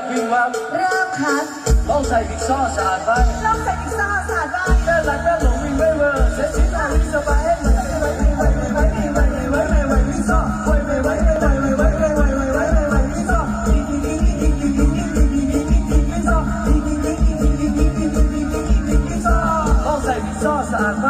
บวิวับเริ่มคัดต้องใส่บิ๊กซ่อสะอาดบ้างต้องใส่บิ๊กซ่อสะอาดบ้างด้านหลังด้านหลงวิ่งไม่เวอร์เซ็ตชิ้นหน้าวิ่งสบายให้มันไม่ไหวไม่ไหวไม่ไหวไม่ไหวไม่ไหวไม่ไหววิ่ไซ่อไม่ไหวไม่ไหวไม่ไหวไม่ไหวไม่ไหวไม่ไหววิ่งซ่อต้องใส่บิ๊กซ่อสะอาดบ้าง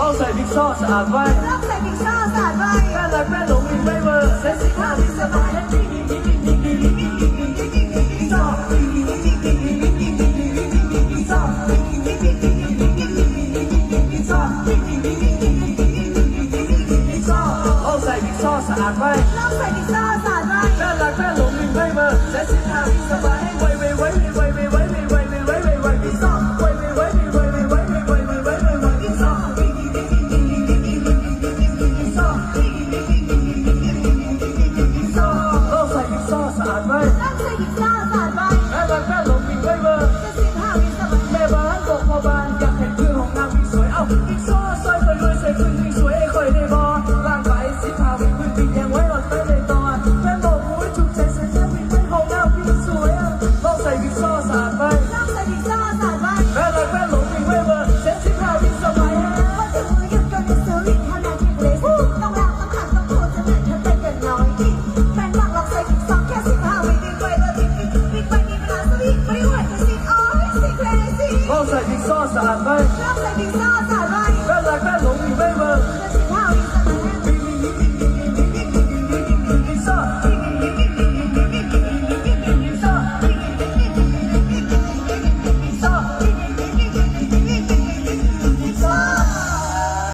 Love saving sauce, I buy. Love saving sauce, I buy. Red like red, าดไว้ลองใส่บิ๊กซอสาดบ้างแม่รักแม่หลงวิ่งไม่เบอร์เซ็ตสิบห้าวิ่งสบายให้ไวไวไวไวไวไวไวไวไวไวไวไววิ่งสองไวไวไวไวไวไวไวไวไวไวไวไวไววิ่งสองดีดีดีดีดีดีดีดีดีดีดีวิ่งสองดีดีดีดีดีดีดีดีดีดีวิ่งสองต้องใส่วิ่งซอสะอาดไว้ลองใส่บิ๊กซอสาดบ้างแม่รักแม่หลงวิ่งไม่เบอร์จะสิบห้าวิสบายแม่บ้านบอกพ่อบ้านอยากเห็นคือของนางวิ่งสวยเอ้าวิ่งซอซอยคอยรวยใส่ขึ้นวิ่งสวย sa abay.